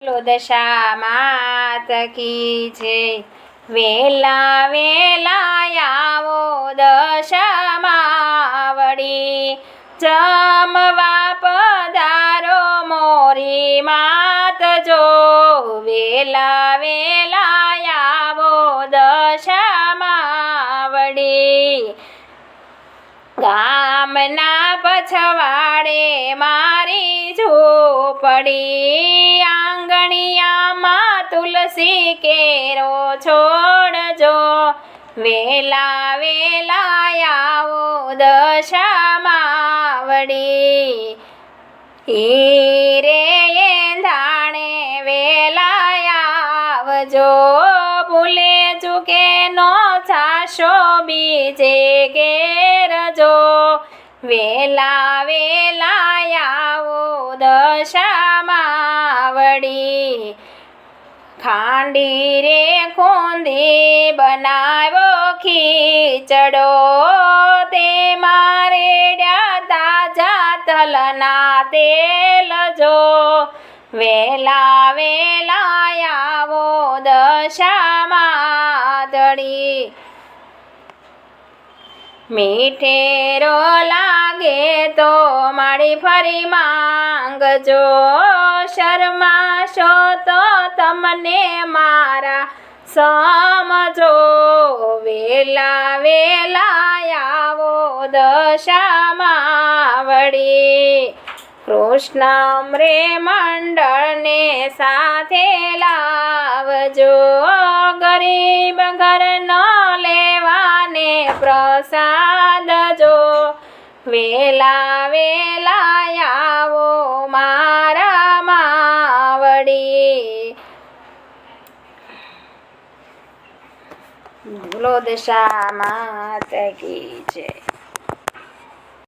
દશા માત કી છે. વેલા વેલા આવો દશામાં વળી જમવા પધારો મોરી માત જો. વેલા વેલા આવો દશામાં વળી ગામના પછવાડે મારી ઝૂંપડી. તુલસી કેરો છોડજો. વેલા વેલા આવો દશામાં વળી. હીરે ધાણે વેલા આવજો. ભૂલે ચૂકે નો છાશો બીજે ઘેરજો. વેલા વેલા આવો દશામાં વળી. ખાંડી રે ખોંદી બનાવો ખીચડો. તે મારે તાજા તલના તેલ જો. વેલા વેલા આવો દશામાં દળી. મીઠેરો લાગે તો મારી ફરી માંગજો. શરમાશો તો તમને મારા સમજો વેલા વેલા આવો દશામાં વળી. કૃષ્ણ રે મંડળને સાથે લાવજો ગરીબ ઘરનો લેવાને પ્રસાદ જો. વેલા વેલા આવો મારા બોલો દશા માત કી જય.